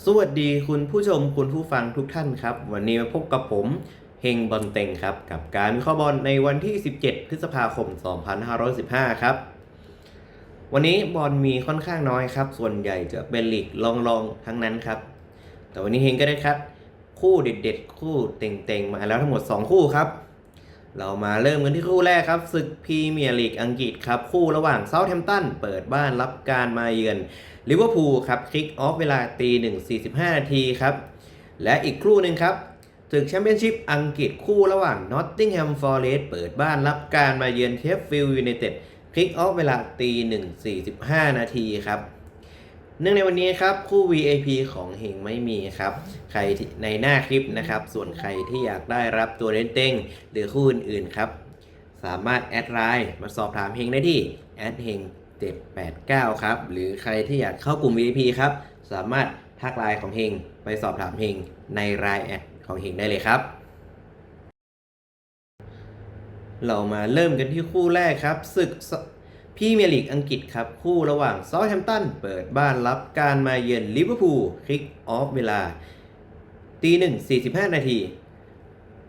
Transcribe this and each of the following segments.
สวัสดีคุณผู้ชมคุณผู้ฟังทุกท่านครับ วันนี้มาพบกับผมเฮงบอลเต็งครับ กับการวิเคราะห์บอลในวันที่ 17 พฤษภาคม 2515 ครับ วันนี้บอลมีค่อนข้างน้อยครับ ส่วนใหญ่จะเป็นลีกลองๆทั้งนั้นครับ แต่วันนี้เฮงก็ได้คัดคู่เด็ดๆ คู่เต็งๆ มาแล้วทั้งหมด 2 คู่ครับ เรามาเริ่มกันที่คู่แรกครับศึกพรีเมียร์ลีกอังกฤษครับ คู่ระหว่างเซาท์แฮมป์ตันเปิดบ้านรับการมาเยือนลิเวอร์พูลครับคลิกออฟเวลาตีหนึ่งสี่สิบห้านาทีครับ และอีกคู่หนึ่งครับศึกแชมเปี้ยนชิพอังกฤษคู่ระหว่างนอตติงแฮมฟอร์เรสเปิดบ้านรับการมาเยือนเทฟฟิลด์ยูไนเต็ดคลิกออฟเวลาตีหนึ่งสี่สิบห้านาทีครับ เนื่องในวันนี้ครับคู่ VIP ของเฮงไม่มีครับใครในหน้าคลิปนะครับ ส่วนใครที่อยากได้รับตัวเล่นเต้งหรือคู่อื่นๆครับ สามารถแอดไลน์มาสอบถามเฮงได้ที่แอดเฮง789 ครับ หรือใครที่อยากเข้ากลุ่ม VIP ครับ สามารถทักไลน์ของเฮงไปสอบถามเฮงในไลน์แอดของเฮงได้เลยครับ เรามาเริ่มกันที่คู่แรกครับศึก พรีเมียร์ลีกอังกฤษครับ คู่ระหว่างซอลแฮมป์ตันเปิดบ้านรับการมาเยือนลิเวอร์พูลคลิกออฟเวลาตีหนึ่งสี่สิบห้านาที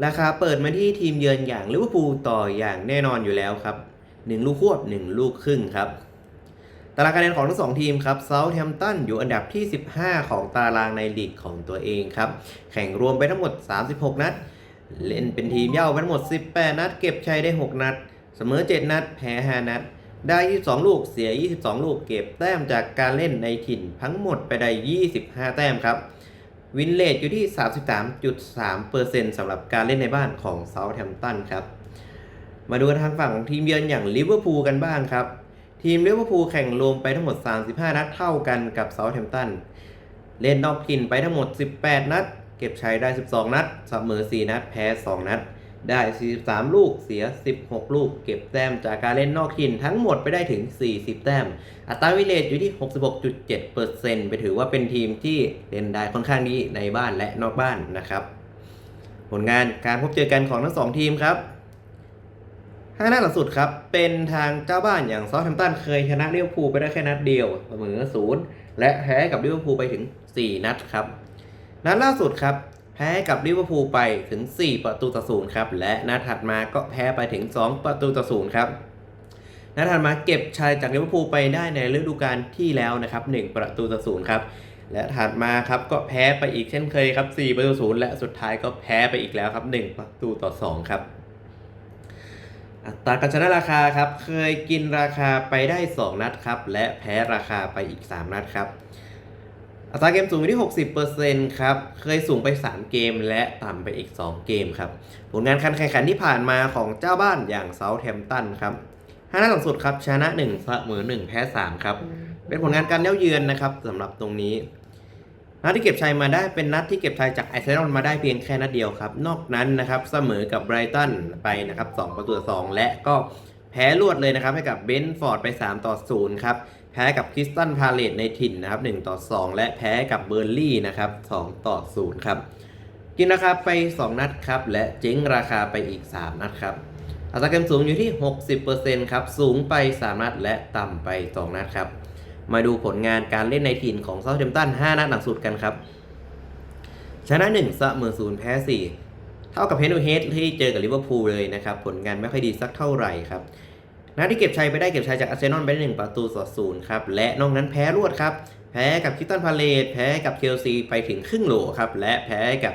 ราคาเปิดมาที่ทีมเยือนอย่างลิเวอร์พูลต่ออย่างแน่นอนอยู่แล้วครับ1ลูกควบ1ลูกครึ่งครับตารางคะแนนของทั้งสองทีมครับเซาท์แฮมป์ตันอยู่อันดับที่ 15 ของตารางในลีกของตัวเองครับ แข่งรวมไปทั้งหมด 36 นัด เล่นเป็นทีมเย่าไปทั้งหมด 18 นัด เก็บชัยได้ 6 นัด เสมอ 7 นัด แพ้ 5 นัด ได้ 22 ลูกเสีย 22 ลูกเก็บแต้มจากการเล่นในถิ่นทั้งหมดไปได้ 25 แต้มครับ วินเลทอยู่ที่ 33.3%สำหรับการเล่นในบ้านของเซาท์แฮมป์ตันครับ มาดูทางฝั่งของทีมเยือนอย่างลิเวอร์พูลกันบ้างครับ ทีมลิเวอร์พูลแข่งรวมไปทั้งหมด 35 นัดเท่ากันกับเซาท์แฮมป์ตัน เล่นนอกถิ่นไปทั้งหมด 18 นัด เก็บชัยได้ 12 นัดเสมอ 4 นัด แพ้ 2 นัด ได้ 43 ลูก เสีย 16 ลูก เก็บแต้มจากการเล่นนอกถิ่นทั้งหมดไปได้ถึง 40 แต้ม อัตราวิเลตอยู่ที่ 66.7%ไปถือว่าเป็นทีมที่เล่นได้ค่อนข้างดีในบ้านและนอกบ้านนะครับ ผลงานการพบเจอกันของทั้งสองทีมครับห้านัดหลังสุดครับ เป็นทางเจ้าบ้านอย่างซอ t แ a มตันเคยชนะลิเวอร์พูลไปได้แค่นัดเดียวเสมอศูนย์และแพ้กับลิเวอร์พูลไปถึง 4 นัดครับ นัดล่าสุดครับ แพ้กับลิเวอร์พูลไปถึง 4 ประตูต่อศูนย์ครับ และนัดถัดมาก็แพ้ไปถึง 2 ประตูต่อศูนย์ครับนัดถัดมาเก็บชัยจากลิเวอร์พูลไปได้ในฤดูกาลที่แล้วนะครับ 1 ประตูต่อศูนย์ครับ และถัดมาครับก็แพ้ไปอีกเช่นเคยครับ 4 ประตูศูนย์และสุดท้ายก็แพ้ไปอีกแล้วครับ 1 ประตูต่อ 2 ครับ อัตราการชนะราคาครับ เคยกินราคาไปได้ 2 นัดครับ และแพ้ราคาไปอีก 3 นัดครับ อัตราเกมสูงอยู่ที่ 60%ครับ เคยสูงไป 3 เกมและต่ำไปอีก 2 เกมครับ ผลงานการแข่งขันที่ผ่านมาของเจ้าบ้านอย่างเซาท์แฮมตันครับห้านัดหลังสุดครับ ชนะ1เสมอ1 แพ้ 3 ครับ เป็นผลงานการเย้าเยือนนะครับสำหรับตรงนี้นัดที่เก็บชัยมาได้เป็นนัดที่เก็บชัยจากไอเซนอลมาได้เพียงแค่นัดเดียวครับ นอกนั้นนะครับเสมอกับไบรตันไปนะครับ2ประตูต่อ2และก็แพ้รวดเลยนะครับให้กับเบนฟอร์ดไป 3 ต่อ 0 ครับ แพ้กับคริสตันพาเลตในถิ่นนะครับ1ต่อ 2 และแพ้กับเบอร์ลี่นะครับ2ต่อ 0 ครับ กินราคาไป 2 นัดครับ และเจ๊งราคาไปอีก 3 นัดครับ อัตราเกมสูงอยู่ที่ 60%ครับ สูงไป 3 นัด และต่ำไป 2 นัดครับ มาดูผลงานการเล่นในถิ่นของเซาท์แฮมป์ตัน 5 นัดหลังสุดกันครับ ชนะ 1 เสมอ0แพ้ 4 เท่ากับเฮนูเฮดที่เจอกับลิเวอร์พูลเลยนะครับ ผลงานไม่ค่อยดีสักเท่าไหร่ครับ นัดที่เก็บชัยไปได้เก็บชัยจากอาร์เซนอลไปได้หนึ่งประตูต่อศูนย์ครับ และนอกนั้นแพ้รวดครับ แพ้กับคิตตันพาเลตแพ้กับเชลซีไปถึงครึ่งโหลครับ และแพ้กับ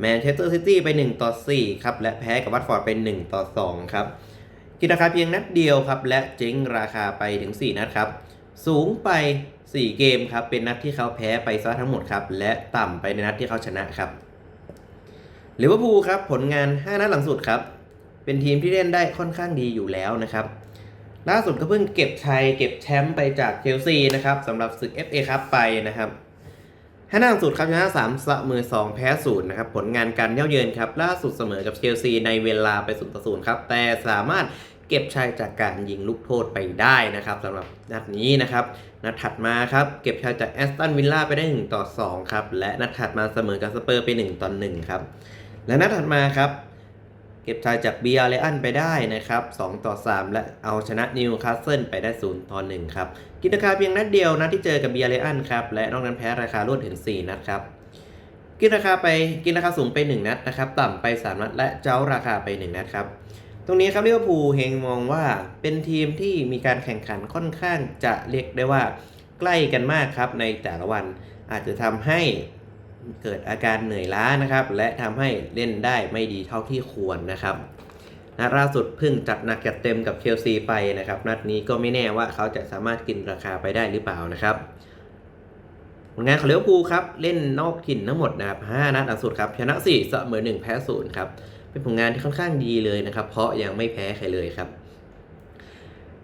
แมนเชสเตอร์ซิตี้ไป 1 ต่อ 4 ครับ และแพ้กับวัตฟอร์ดเป็น 1 ต่อ 2 ครับ กินราคาเพียงนัดเดียวครับ และเจ๊งราคาไปถึง 4 นัดครับ สูงไป 4 เกมครับ เป็นนัดที่เขาแพ้ไปซะทั้งหมดครับ และต่ำไปในนัดที่เขาชนะครับลิเวอร์พูลครับ ผลงาน 5 นัดหลังสุดครับ เป็นทีมที่เล่นได้ค่อนข้างดีอยู่แล้วนะครับ ล่าสุดก็เพิ่งเก็บชัยเก็บแชมป์ไปจากเชลซีนะครับสำหรับศึก FA ครับไปนะครับห้านัดหลังสุดครับชนะ3เสมอ2แพ้0นย์นะครับผลงานการเย่าเยือนครับล่าสุดเสมอกับเชลซีในเวลาไป0ต่อ0ครับแต่สามารถเก็บชัยจากการยิงลูกโทษไปได้นะครับสำหรับนัดนี้นะครับนัดถัดมาครับเก็บชัยจากแอสตันวิลล่าไปได้1ต่อ2ครับและนัดถัดมาเสมอกับสเปอร์ไป1ต่อ1ครับและนัดถัดมาครับ เก็บชัยจากเบียร์เลอันไปได้นะครับ 2 ต่อ 3 และเอาชนะนิวคาสเซิลไปได้ 0 ต่อ 1 ครับ กินราคาเพียงนัดเดียวนัดที่เจอกับเบียร์เลอันครับ และนอกนั้นแพ้ราคารวดถึง 4 นัดครับ กินราคาไปกินราคาสูงไป 1 นัดนะครับ ต่ำไป 3 นัด และเจ้าราคาไป 1 นัดครับ ตรงนี้ครับลิเวอร์พูลเฮงมองว่าเป็นทีมที่มีการแข่งขันค่อนข้างจะเรียกได้ว่าใกล้กันมากครับในแต่ละวันอาจจะทำให้ เกิดอาการเหนื่อยล้านะครับ และทำให้เล่นได้ไม่ดีเท่าที่ควรนะครับนัดล่าสุดเพิ่งจัดหนักจัดเต็มกับเชลซีไปนะครับ นัดนี้ก็ไม่แน่ว่าเขาจะสามารถกินราคาไปได้หรือเปล่านะครับผลงานของลิเวอร์พูลครับ เล่นนอกถิ่นทั้งหมดนะครับ5นัดหลังสุดครับชนะ4เสมอ1แพ้0ครับเป็นผลงานที่ค่อนข้างดีเลยนะครับ เพราะยังไม่แพ้ใครเลยครับ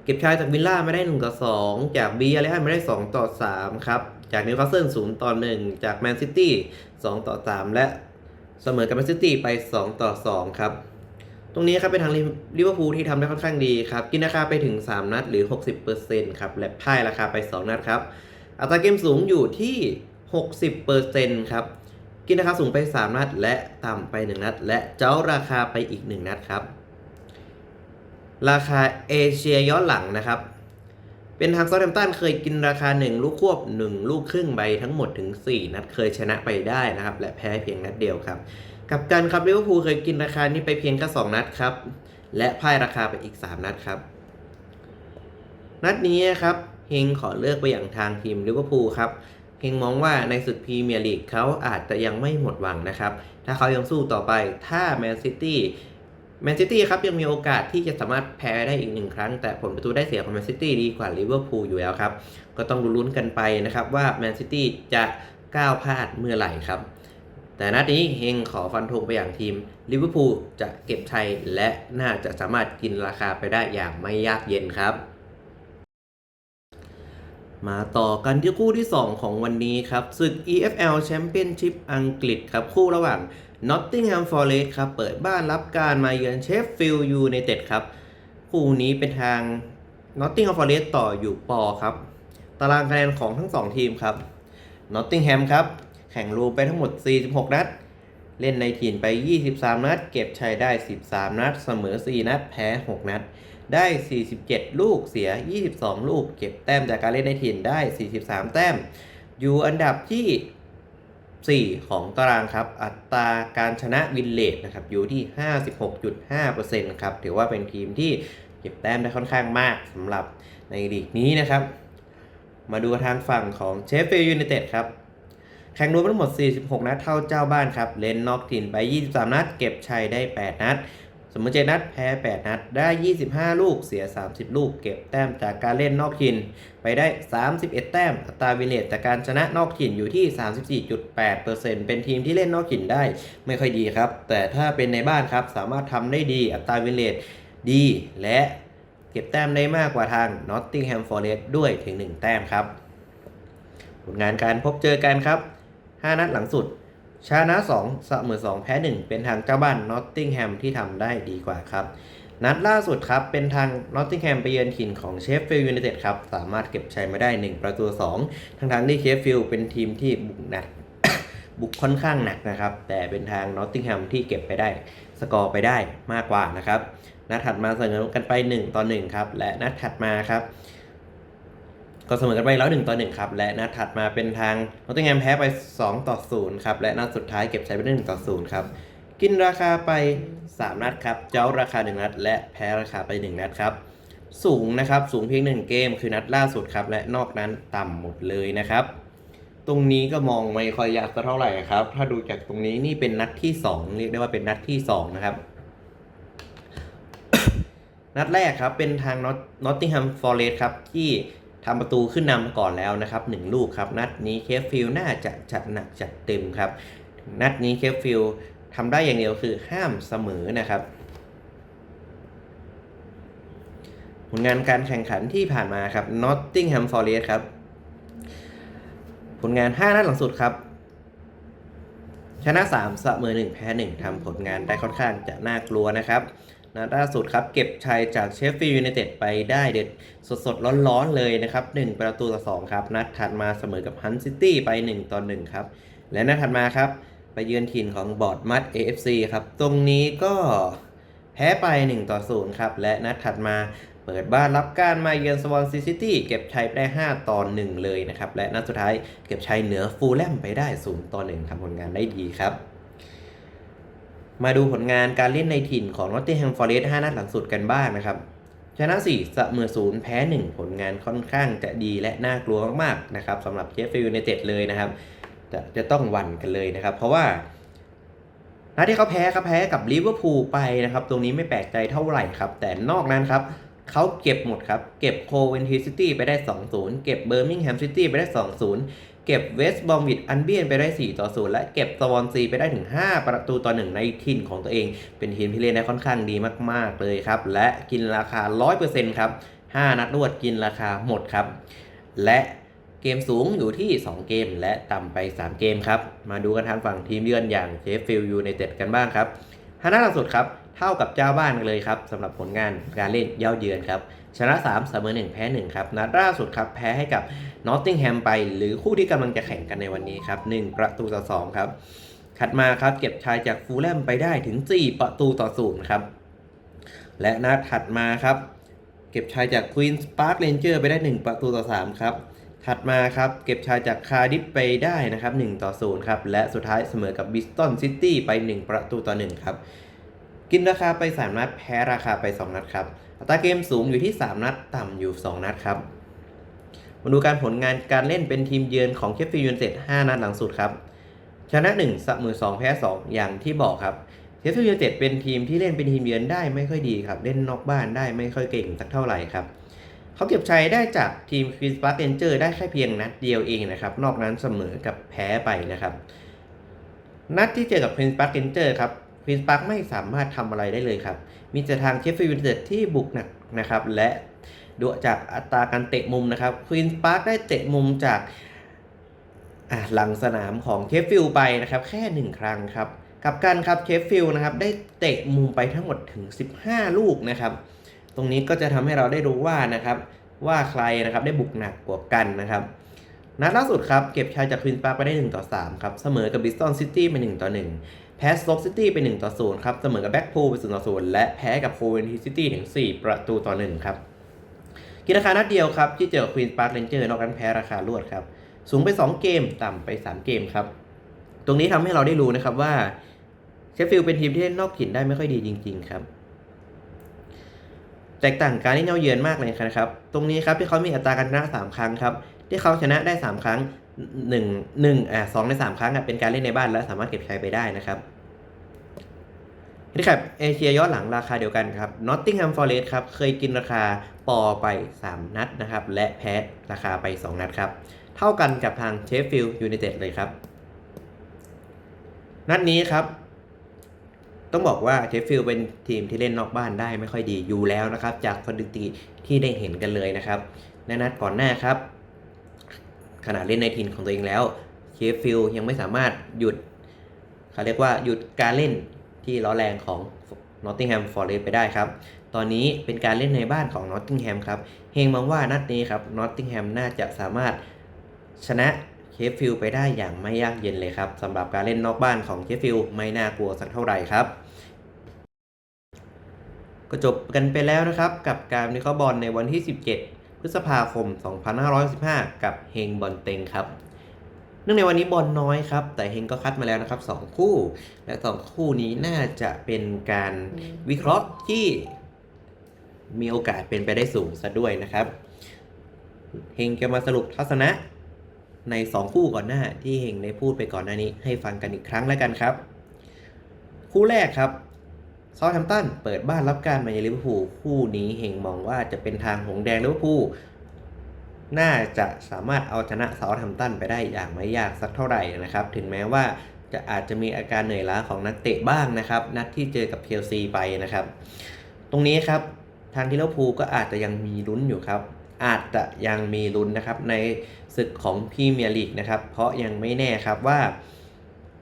เก็บชายจากวิลล่าไม่ได้1ต่อ2จากบีอาร์เรอันไม่ได้ 2 ต่อ 3 ครับ จากนิวคาสเซิล0ต่อ 1 จากแมนซิตี้2ต่อ 3 และเสมอกับแมนซิตี้ไป 2 ต่อ 2 ครับ ตรงนี้ครับเป็นทางลิเวอร์พูลที่ทำได้ค่อนข้างดีครับ กินราคาไปถึง 3 นัดหรือ 60%ครับ และพ่ายราคาไป 2 นัดครับ อัตราเกมสูงอยู่ที่ 60%ครับ กินราคาสูงไป 3 นัด และต่ำไป 1 นัด และเจ้าราคาไปอีก 1 นัดครับ ราคาเอเชียย้อนหลังนะครับ เป็นทางซอ u t แ a มตันเคยกินราคา 1 ลูกควบ 1 ลูกครึ่งใบทั้งหมดถึง 4 นัดเคยชนะไปได้นะครับ และแพ้เพียงนัดเดียวครับ กับการครับลิเวอร์พูลเคยกินราคานี้ไปเพียงแค่2นัดครับ และพ่ายราคาไปอีก 3 นัดครับ นัดนี้ครับเฮงขอเลือกไปอย่างทางทีมลิเวอร์พูลครับเฮงมองว่าในศึกพรีเมียร์ลีกเขาอาจจะยังไม่หมดหวังนะครับ ถ้าเขายังสู้ต่อไปถ้าแมนซิตี้ แมนซิตี้ครับยังมีโอกาสที่จะสามารถแพ้ได้อีกหนึ่งครั้ง แต่ผลประตูได้เสียของแมนซิตี้ดีกว่าลิเวอร์พูลอยู่แล้วครับ ก็ต้องลุ้นกันไปนะครับว่าแมนซิตี้จะก้าวพลาดเมื่อไหร่ครับ แต่นัดนี้เฮงขอฟันธงไปอย่างทีมลิเวอร์พูลจะเก็บชัยและน่าจะสามารถกินราคาไปได้อย่างไม่ยากเย็นครับ มาต่อกันที่คู่ที่ 2 ของวันนี้ครับศึก EFL Championship อังกฤษครับคู่ระหว่าง Nottingham Forest ครับ เปิดบ้านรับการมาเยือน Sheffield United ครับ คู่นี้เป็นทาง Nottingham Forest ต่ออยู่ปอครับ ตารางคะแนนของทั้ง 2 ทีมครับ Nottingham ครับ แข่งรวมไปทั้งหมด 46 นัด เล่นในถิ่นไป 23 นัด เก็บชัยได้ 13 นัด เสมอ 4 นัด แพ้ 6 นัด ได้ 47 ลูกเสีย 22 ลูก เก็บแต้มจากการเล่นในถิ่นได้ 43 แต้ม อยู่อันดับที่ 4 ของตารางครับ อัตราการชนะวินเลทนะครับอยู่ที่ 56.5%ครับถือว่าเป็นทีมที่เก็บแต้มได้ค่อนข้างมากสำหรับในลีกนี้นะครับ มาดูทางฝั่งของเชฟฟิลด์ยูไนเต็ดครับ แข่งรวมทั้งหมด 46 นัดเท่าเจ้าบ้านครับ เล่นนอกถิ่นไป 23 นัด เก็บชัยได้ 8 นัด สมมติเจนัดแพ้ 8 นัด ได้ 25 ลูกเสีย 30 ลูก เก็บแต้มจากการเล่นนอกถิ่นไปได้ 31 แต้มอัตราวินเลตจากการชนะนอกถิ่นอยู่ที่ 34.8%เป็นทีมที่เล่นนอกถิ่นได้ไม่ค่อยดีครับ แต่ถ้าเป็นในบ้านครับสามารถทำได้ดีอัตราวินเลตดีและเก็บแต้มได้มากกว่าทาง Nottingham Forest ด้วยถึง 1 แต้มครับ ผลงานการพบเจอกันครับ 5 นัดหลังสุด ชนะ2เสมอ2 แพ้ 1 เป็นทางเจ้าบ้าน Nottingham ที่ทำได้ดีกว่าครับ นัดล่าสุดครับ เป็นทาง Nottingham ไปเยือนถิ่นของ Sheffield United ครับ สามารถเก็บชัยมาได้ 1 ประตู 2 ทั้งทางที่ Sheffield เป็นทีมที่บุกหนักบุกค่อนข้างหนักนะครับ แต่เป็นทาง Nottingham ที่เก็บไปได้สกอร์ไปได้มากกว่านะครับนัดถัดมาเสมอกันไป 1 ต่อ 1 ครับ และนัดถัดมาครับ ก็เสมอกันไปแล้ว1ต่อ1ครับ และนัดถัดมาเป็นทางนอตติงแฮมแพ้ไป 2 ต่อ0ครับ และนัดสุดท้ายเก็บชัยไปได้1ต่อ0ครับ กินราคาไป 3 นัดครับ เจ้าราคา 1 นัด และแพ้ราคาไป 1 นัดครับ สูงนะครับ สูงเพียง 1 เกมคือนัดล่าสุดครับ และนอกนั้นต่ำหมดเลยนะครับ ตรงนี้ก็มองไม่ค่อยยากสักเท่าไหร่ครับ ถ้าดูจากตรงนี้นี่เป็นนัดที่ 2 เรียกได้ว่าเป็นนัดที่ 2 นะครับนัดแรกครับเป็นทาง Nottingham Forest ครับที่ ทำประตูขึ้นนำก่อนแล้วนะครับ1ลูกครับ นัดนี้เคฟฟิลน่าจะจัดหนักจัดเต็มครับ นัดนี้เคฟฟิลทำได้อย่างเดียวคือห้ามเสมอนะครับผลงานการแข่งขันที่ผ่านมาครับ Nottingham Forest ครับ ผลงาน 5 นัดหลังสุดครับ ชนะ 3 เสมอ1 แพ้ 1ทำผลงานได้ค่อนข้างจะน่ากลัวนะครับ นัดล่าสุดครับเก็บชัยจากเชฟฟิลด์ยูไนเต็ดไปได้เด็ดสดๆ ร้อนๆ เลยนะครับ 1 ประตูต่อ 2 ครับ นัดถัดมาเสมอกับฮันซิตี้ไป 1 ต่อ 1 ครับ และนัดถัดมาครับ ไปเยือนถิ่นของบอร์ดมัด AFC ครับ ตรงนี้ก็แพ้ไป 1 ต่อ 0 ครับ และนัดถัดมาเปิดบ้านรับการมาเยือนสวอนซีซิตี้เก็บชัยไปได้ 5 ต่อ 1 เลยนะครับ และนัดสุดท้ายเก็บชัยเหนือฟูลแลมไปได้ 0 ต่อ 1ทำผลงานได้ดีครับ มาดูผลงานการเล่นในถิ่นของ Nottingham Forest 5นัดหลังสุดกันบ้างนะครับ ชนะ4เสมอ0แพ้ 1 ผลงานค่อนข้างจะดีและน่ากลัวมากๆนะครับสำหรับเชฟฟิลด์ยูไนเต็ดเลยนะครับ จะจะต้องวันกันเลยนะครับ เพราะว่านัดที่เขาแพ้ครับแพ้กับลิเวอร์พูลไปนะครับ ตรงนี้ไม่แปลกใจเท่าไหร่ครับ แต่นอกนั้นครับเขาเก็บหมดครับ เก็บโคเวนทีซิตี้ไปได้ 2-0 เก็บเบอร์มิงแฮมซิตี้ไปได้ 2-0 เก็บเวสต์บอมวิดอันเบียนไปได้ 4 ต่อ 0 และเก็บสวอนซีไปได้ถึง 5 ประตูต่อ 1 ในถิ่นของตัวเอง เป็นทีมที่เล่นได้ค่อนข้างดีมาก ๆ เลยครับ และกินราคา 100%ครับ 5 นัดรวดกินราคาหมดครับ และเกมสูงอยู่ที่ 2 เกม และต่ำไป 3 เกมครับ มาดูกันทางฝั่งทีมเยือนอย่างเชฟฟิลด์ยูไนเต็ดกันบ้างครับฮานาล่าสุดครับ เท่ากับเจ้าบ้านเลยครับสำหรับผลงานการเล่นเย่าเยือนครับชนะ3เสมอ1 แพ้ 1 ครับ นัดล่าสุดครับ แพ้ให้กับนอตติงแฮมไป หรือคู่ที่กำลังจะแข่งกันในวันนี้ครับ 1 ประตูต่อ 2 ครับถัดมาครับ เก็บชายจากฟูลแลมไปได้ถึง 4 ประตูต่อ0ครับ และนัดถัดมาครับ เก็บชายจากควีนส์พาร์คเรนเจอร์ไปได้ 1 ประตูต่อ 3 ครับ ถัดมาครับ เก็บชายจากคาร์ดิฟไปได้นะครับ1ต่อ0ครับ และสุดท้ายเสมอกับบิสตันซิตี้ไป 1 ประตูต่อ 1 ครับ กินราคาไป 3 นัด แพ้ราคาไป 2 นัดครับ อัตราเกมสูงอยู่ที่ 3 นัด ต่ำอยู่ 2 นัดครับ มาดูการผลงานการเล่นเป็นทีมเยือนของเคฟฟิยูนเต็ด5นัดหลังสุดครับ ชนะ1เสมอ2 แพ้ 2 อย่างที่บอกครับเคฟฟิยูนเต็ดเป็นทีมที่เล่นเป็นทีมเยือนได้ไม่ค่อยดีครับ เล่นนอกบ้านได้ไม่ค่อยเก่งสักเท่าไหร่ครับเขาเก็บชัยได้จากทีมควีนส์พาร์คเรนเจอร์ได้แค่เพียงนัดเดียวเองนะครับ นอกนั้นเสมอกับแพ้ไปนะครับ นัดที่เจอกับควีนส์พาร์คเรนเจอร์ครับ ควีนส์พาร์คไม่สามารถทำอะไรได้เลยครับ มีแต่ทางเชฟฟิลด์ยูไนเต็ดที่บุกหนักนะครับ และดูจากอัตราการเตะมุมนะครับควีนส์พาร์คได้เตะมุมจากหลังสนามของเชฟฟิลด์ไปนะครับ แค่หนึ่งครั้งครับกับกันครับเชฟฟิลด์นะครับได้เตะมุมไปทั้งหมดถึง 15 ลูกนะครับ ตรงนี้ก็จะทำให้เราได้รู้ว่านะครับว่าใครนะครับได้บุกหนักกว่ากันนะครับนัดล่าสุดครับ เก็บชัยจากควีนส์พาร์คไปได้ 1 ต่อ 3 ครับ เสมอกับบิสตันซิตี้ไป1ต่อ 1 แพ้สโตกซิตี้ไป 1 ต่อ 0 ครับ เสมอกับแบ็กพูลไป 0 ต่อ 0 และแพ้กับโคเวนทีซิตี้ถึง 4 ประตูต่อ 1 ครับ กินราคานัดเดียวครับ ที่เจอควีนส์พาร์คเรนเจอร์นอกนั้นแพ้ราคารวดครับ สูงไป 2 เกมต่ำไป 3 เกมครับ ตรงนี้ทำให้เราได้รู้นะครับว่าเชฟฟิลด์เป็นทีมที่เล่นนอกถิ่นได้ไม่ค่อยดีจริง ๆ ครับ แตกต่างการเล่นเย้าเยือนมากเลยนะครับ ตรงนี้ครับที่เขามีอัตราการชนะ 3 ครั้งครับที่เขาชนะได้ 3 ครั้ง 1 1อ่า2ใน3ครั้งอะเป็นการเล่นในบ้านและสามารถเก็บชัยไปได้นะครับนี่ครับเอเชียย้อนหลังราคาเดียวกันครับ Nottingham Forest ครับเคยกินราคาปอไป 3 นัดนะครับ และแพ้ราคาไป 2 นัดครับ เท่ากันกับทางเชฟฟิลด์ยูไนเต็ดเลยครับ นัดนี้ครับ ต้องบอกว่าเชฟฟิลด์เป็นทีมที่เล่นนอกบ้านได้ไม่ค่อยดีอยู่แล้วนะครับ จากสถิติที่ได้เห็นกันเลยนะครับในนัดก่อนหน้าครับ ขณะเล่นในทีมของตัวเองแล้วเชฟฟิลด์ยังไม่สามารถหยุดเขาเรียกว่าหยุดการเล่นที่ร้อนแรงของ Nottingham Forest ไปได้ครับ ตอนนี้เป็นการเล่นในบ้านของ Nottingham ครับ เฮงมองว่านัดนี้ครับ Nottingham น่าจะสามารถชนะเชฟฟิลด์ไปได้อย่างไม่ยากเย็นเลยครับสำหรับการเล่นนอกบ้านของเชฟฟิลด์ไม่น่ากลัวสักเท่าไหร่ครับ ก็จบกันไปแล้วนะครับ กับการวิเคราะห์บอลในวันที่ 17 พฤษภาคม 2515 กับเฮงบอลเต็งครับ เนื่องในวันนี้บอลน้อยครับ แต่เฮงก็คัดมาแล้วนะครับ 2 คู่ และ 2 คู่นี้น่าจะเป็นการวิเคราะห์ที่มีโอกาสเป็นไปได้สูงซะด้วยนะครับเฮงจะมาสรุปทัศนะใน 2 คู่ก่อนหน้าที่เฮงได้พูดไปก่อนหน้านี้ให้ฟังกันอีกครั้งแล้วกันครับ คู่แรกครับ ซาท์แฮมป์ตันเปิดบ้านรับการมาเยือนลิเวอร์พูลคู่นี้เฮงมองว่าจะเป็นทางหงแดงลิเวอร์พูลน่าจะสามารถเอาชนะซาท์แฮมป์ตันไปได้อย่างไม่ยากสักเท่าไหร่นะครับ ถึงแม้ว่าจะอาจจะมีอาการเหนื่อยล้าของนักเตะบ้างนะครับ นัดที่เจอกับเชลซีไปนะครับ ตรงนี้ครับทางที่ลิเวอร์พูลก็อาจจะยังมีลุ้นอยู่ครับ อาจจะยังมีลุ้นนะครับในศึกของพรีเมียร์ลีกนะครับ เพราะยังไม่แน่ครับว่า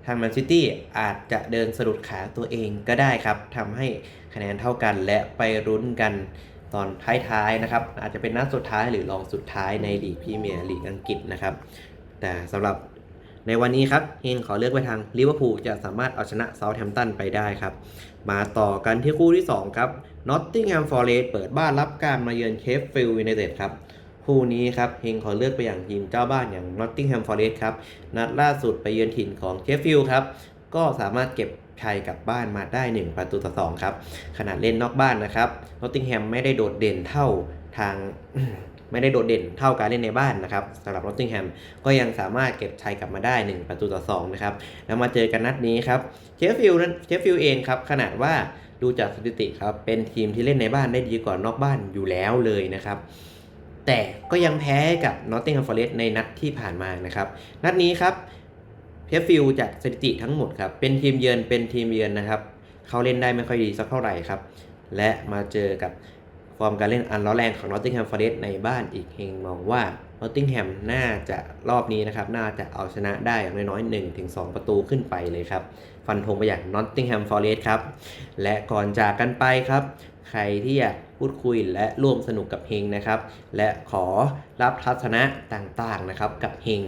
ทางแมนซิตี้อาจจะเดินสะดุดขาตัวเองก็ได้ครับทำให้คะแนนเท่ากันและไปรุ้นกันตอนท้ายๆนะครับ อาจจะเป็นนัดสุดท้ายหรือรองสุดท้ายในลีกพรีเมียร์ลีกอังกฤษนะครับ แต่สำหรับในวันนี้ครับเฮงขอเลือกไปทางลิเวอร์พูลจะสามารถเอาชนะเซาท์แฮมป์ตันไปได้ครับ มาต่อกันที่คู่ที่ 2 ครับนอตติงแฮมฟอร์เรสเปิดบ้านรับการมาเยือนเคฟฟิลด์ยูไนเต็ดครับ คู่นี้ครับเฮงขอเลือกไปอย่างทีมเจ้าบ้านอย่างนอตติงแฮมฟอร์เรสครับนัดล่าสุดไปเยือนถิ่นของเคฟฟิลด์ครับก็สามารถเก็บชัยกลับบ้านมาได้ 1 ประตูต่อ2ครับขนาดเล่นนอกบ้านนะครับนอตติงแฮมไม่ได้โดดเด่นเท่าทางไม่ได้โดดเด่นเท่าการเล่นในบ้านนะครับสำหรับนอตติงแฮมก็ยังสามารถเก็บชัยกลับมาได้ 1 ประตูต่อ2นะครับแล้วมาเจอกันนัดนี้ครับเชฟฟิลด์นั้นเชฟฟิลด์เองครับขนาดว่าดูจากสถิติครับเป็นทีมที่เล่นในบ้านได้ดีกว่านอกบ้านอยู่แล้วเลยนะครับ แต่ก็ยังแพ้กับนอตติงแฮมฟอร์เรสในนัดที่ผ่านมานะครับ นัดนี้ครับเชฟฟิลจากสถิติทั้งหมดครับ เป็นทีมเยือนเป็นทีมเยือนนะครับ เขาเล่นได้ไม่ค่อยดีสักเท่าไหร่ครับ และมาเจอกับฟอร์มการเล่นอันร้อนแรงของนอตติงแฮมฟอร์เรสในบ้านอีกเฮงมองว่านอตติงแฮมน่าจะรอบนี้นะครับ น่าจะเอาชนะได้อย่างน้อยๆ1-2 ประตูขึ้นไปเลยครับ ฟันธงไปอย่างนอตติงแฮมฟอร์เรสครับ และก่อนจากกันไปครับ รที่อยากพูดคุยและร่วมสนุกกับเฮงนะครับ และขอรับทัศนะต่างๆนะครับกับเฮง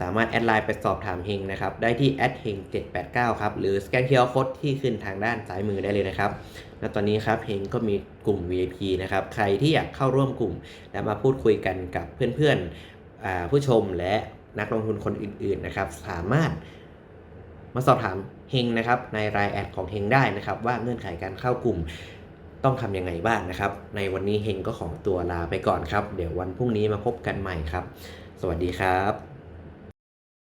สามารถแอดไลน์ไปสอบถามเฮงนะครับ ได้ที่แอดเฮง789 ครับ หรือสแกนเคอร์โคดที่ขึ้นทางด้านซ้ายมือได้เลยนะครับและตอนนี้ครับเฮงก็มีกลุ่ม VIP นะครับ ใครที่อยากเข้าร่วมกลุ่ม และมาพูดคุยกันกับเพื่อนๆผู้ชมและนักลงทุนคนอื่นๆนะครับ สามารถมาสอบถามเฮงนะครับในรายแอดของเฮงได้นะครับ ว่าเงื่อนไขการเข้ากลุ่ม ต้องทำยังไงบ้างนะครับ ในวันนี้เฮงก็ขอตัวลาไปก่อนครับ เดี๋ยววันพรุ่งนี้มาพบกันใหม่ครับ สวัสดีครับ